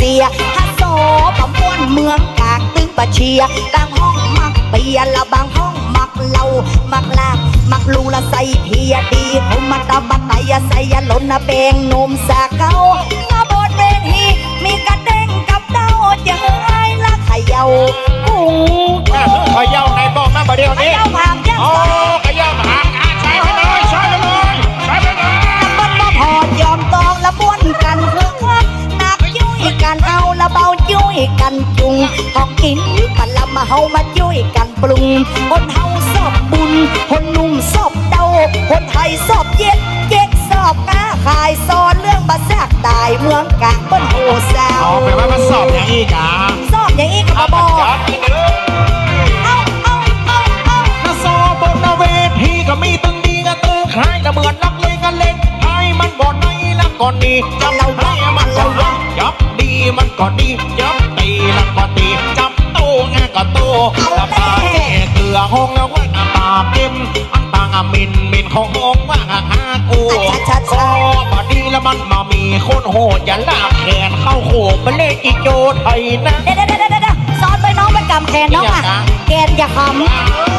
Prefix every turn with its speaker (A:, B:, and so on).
A: ตียฮัสโซบะม่วนเมืองกากตึงบะเชียบางห้องมักเปียละบางห้องมักเหล้ามักลากมักลูละใส่เพียดีผมมาตาบันไตยใส่ยาหล่นนะแบงนมสาเกาหน้าบนเวทีมีกระเด้งกับเต้าจะเฮยละเขย่ากุ้ง
B: แม่ขอเย้าในบอกมาบ่เดียว
A: เข
B: นี้
A: ละเบายุ่ยกันจุงของกินปันละมาเฮามายุ่ยกันปรุงคนเฮาสอบบุญคนหนุ่มสอบเดาคนไทยสอบเย็ดเย็ดสอบก้าขายซอนเรื่องบาแซกตายเมืองกลางเปิ้นโหสาว
B: เอาไปว่ามันสอบอย่างอีกอะ
A: สอบอย่างนี้กับบอก
B: จัดไปเลย
A: เอาเอาเอาเอา
B: นาซอบนเวทีก็มีตึงดีกันตึงคล้ายก็เหมือนนักเลงกันเล่นให้มันบ่ในละก่อนนี้จับให้มันก็ว่าจับดี มันก็ดีจับตีละก็ตีจับโตงะก็โตละปากแก่เกลือห้องแล้วว่าปากเต็มอันต่างอะมินมินของห้องว่าหากู
A: ชัดชัด
B: พอมาดีแล้วมันมามีคนโหดอย่าลากแขนเข้าโขกไปเล่นอีโจไทยนะ
A: เดี๋ยวเดี๋ยวเดี๋ยวเดี๋ยวสอนไปน้องไปกำแขนน้องอะ
B: อย่านะ
A: แกนอย่าขำ